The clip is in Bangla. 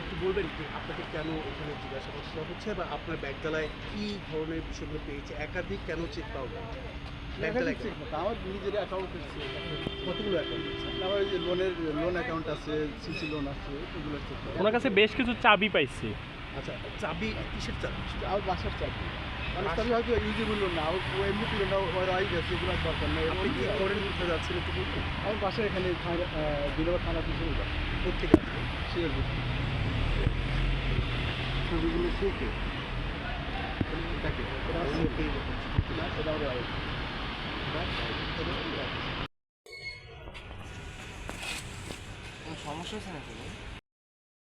একটু বলবেন কি আপনাকে কেন এখানে জিজ্ঞাসাবাদ করা হচ্ছে বা আপনার ব্যাগতলায় কি ধরনের বিষয়গুলো পেয়েছে? একাধিক কেন চেক পাওয়া গেল? আমার নিজের অ্যাকাউন্ট কতগুলো অ্যাকাউন্ট আমার ওই যে লোনের লোন অ্যাকাউন্ট আছে সিসি লোন আছে এগুলো চেক ওনার কাছে বেশ কিছু চাবি পাইছি। আচ্ছা চাবি কিসের চাবি? আমার বাসার চাকরি অনেক চাকরি হয়তো ইউজেবল না ও এমনি তুলে না ওর আই গেছে এগুলো দরকার নেই। আপনি কি করেন কোথায় যাচ্ছেন একটু বলবেন আমার বাসা এখানে থানা বিনোবা থানা পিছনে যাবে কোথেকে আসবেন শিয়ারপুর ছবিগুলো এটা সমস্যা হচ্ছে